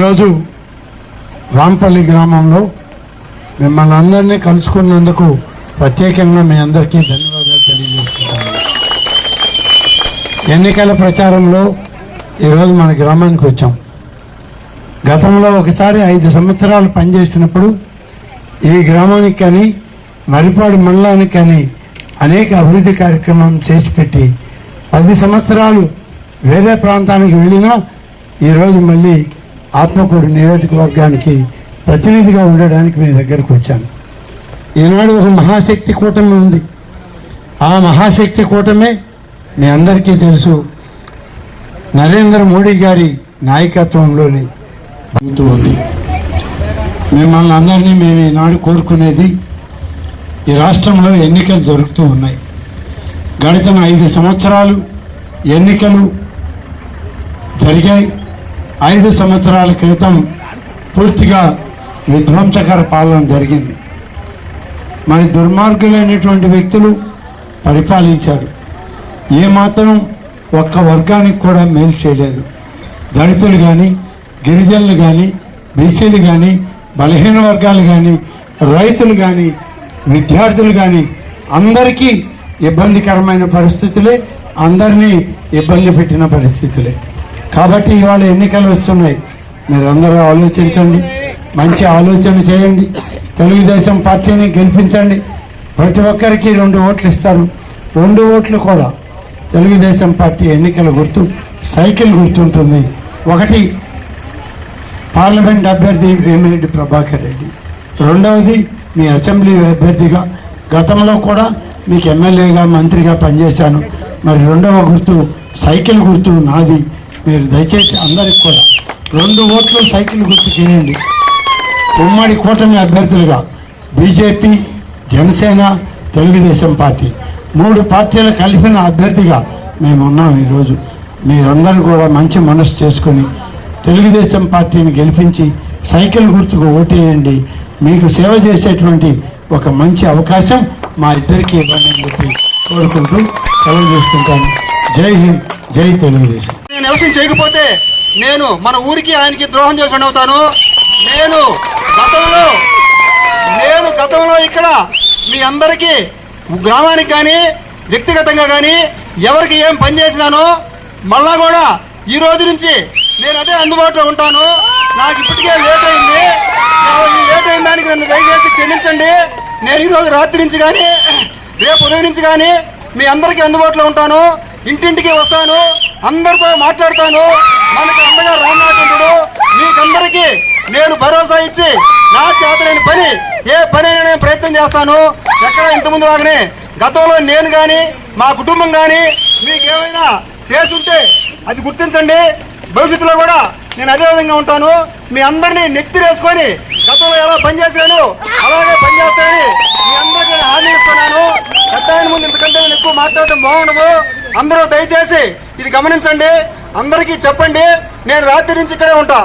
ఈరోజు రాంపల్లి గ్రామంలో మిమ్మల్ని అందరినీ కలుసుకున్నందుకు ప్రత్యేకంగా మీ అందరికీ ధన్యవాదాలు తెలియజేస్తున్నాను. ఎన్నికల ప్రచారంలో ఈరోజు మన గ్రామానికి వచ్చాం. గతంలో ఒకసారి ఐదు సంవత్సరాలు పనిచేసినప్పుడు ఈ గ్రామానికి కానీ మరిపాడు మండలానికి కానీ అనేక అభివృద్ధి కార్యక్రమం చేసి పెట్టి పది సంవత్సరాలు వేరే ప్రాంతానికి వెళ్ళినా ఈరోజు మళ్ళీ ఆత్మకూరు నియోజకవర్గానికి ప్రతినిధిగా ఉండడానికి మీ దగ్గరకు వచ్చాను. ఈనాడు ఒక మహాశక్తి కూటమి ఉంది. ఆ మహాశక్తి కూటమే మీ అందరికీ తెలుసు. నరేంద్ర మోడీ గారి నాయకత్వంలోని ఉంది. మిమ్మల్ని అందరినీ మేము ఈనాడు కోరుకునేది ఈ రాష్ట్రంలో ఎన్నికలు జరుగుతూ ఉన్నాయి. గడిచిన ఐదు సంవత్సరాలు ఎన్నికలు జరిగాయి. ఐదు సంవత్సరాల క్రితం పూర్తిగా విధ్వంసకర పాలన జరిగింది. మరి దుర్మార్గులైనటువంటి వ్యక్తులు పరిపాలించారు. ఏమాత్రం ఒక్క వర్గానికి కూడా మేలు చేయలేదు. దళితులు కానీ గిరిజనులు కానీ బీసీలు కానీ బలహీన వర్గాలు కానీ రైతులు కానీ విద్యార్థులు కానీ అందరికీ ఇబ్బందికరమైన పరిస్థితులే అందరినీ ఇబ్బంది పెట్టిన పరిస్థితులే. కాబట్టి ఇవాళ ఎన్నికలు వస్తున్నాయి. మీరందరూ ఆలోచించండి. మంచి ఆలోచన చేయండి. తెలుగుదేశం పార్టీని గెలిపించండి. ప్రతి ఒక్కరికి రెండు ఓట్లు ఇస్తారు. రెండు ఓట్లు కూడా తెలుగుదేశం పార్టీ ఎన్నికల గుర్తు సైకిల్ గుర్తుంటుంది. ఒకటి పార్లమెంట్ అభ్యర్థి వేమిరెడ్డి ప్రభాకర్ రెడ్డి. రెండవది మీ అసెంబ్లీ అభ్యర్థిగా గతంలో కూడా మీకు ఎమ్మెల్యేగా మంత్రిగా పనిచేశాను. మరి రెండవ గుర్తు సైకిల్ గుర్తు నాది. మీరు దయచేసి అందరికి కూడా రెండు ఓట్లు సైకిల్ గుర్తు చేయండి. ఉమ్మడి కూటమి అభ్యర్థులుగా బీజేపీ జనసేన తెలుగుదేశం పార్టీ మూడు పార్టీలు కలిసిన అభ్యర్థిగా మేము ఉన్నాం ఈరోజు. మీరందరూ కూడా మంచి మనసు చేసుకొని తెలుగుదేశం పార్టీని గెలిపించి సైకిల్ గుర్తుకు ఓటేయండి. మీకు సేవ చేసేటువంటి ఒక మంచి అవకాశం మా ఇద్దరికి ఇవ్వండి అని చెప్పి కోరుకుంటూ సెలవు చేసుకుంటాను. జై హింద్ జై తెలుగుదేశం. వ్యవసాయం చేయకపోతే నేను మన ఊరికి ఆయనకి ద్రోహం చేసి అవుతాను. నేను గతంలో నేను గతంలో ఇక్కడ మీ అందరికీ గ్రామానికి కానీ వ్యక్తిగతంగా కానీ ఎవరికి ఏం పని చేసినానో మళ్ళా కూడా ఈ రోజు నుంచి నేను అదే అందుబాటులో ఉంటాను. నాకు ఇప్పటికే లేట్ అయింది. లేట్ అయిన దానికి నన్ను దయచేసి క్షమించండి. నేను ఈ రోజు రాత్రి నుంచి కానీ రేపు ఉదయం నుంచి కానీ మీ అందరికీ అందుబాటులో ఉంటాను. ఇంటింటికి వస్తాను. అందరితో మాట్లాడతాను. మనకి అండగా రామనాథుడు మీకందరికీ నేను భరోసా ఇచ్చి నా చేతలేని పని ఏ పని అయినా నేను ప్రయత్నం చేస్తాను. ఎక్కడ ఇంతకుముందు లాగానే గతంలో నేను కానీ మా కుటుంబం కానీ మీకు ఏమైనా చేసుంటే అది గుర్తించండి. భవిష్యత్తులో కూడా నేను అదే విధంగా ఉంటాను. మీ అందరినీ నెత్తిరేసుకొని గతంలో ఎలా పనిచేసాను అలాగే పనిచేస్తానని మీ అందరికీ నేను హామీ ఇస్తున్నాను. పెద్ద ముందు ఇంతకంటే నేను ఎక్కువ మాట్లాడటం బాగుండదు. అందరూ దయచేసి ఇది గమనించండి అందరికీ చెప్పండి నేను రాత్రి నుంచి ఇక్కడే ఉంటా.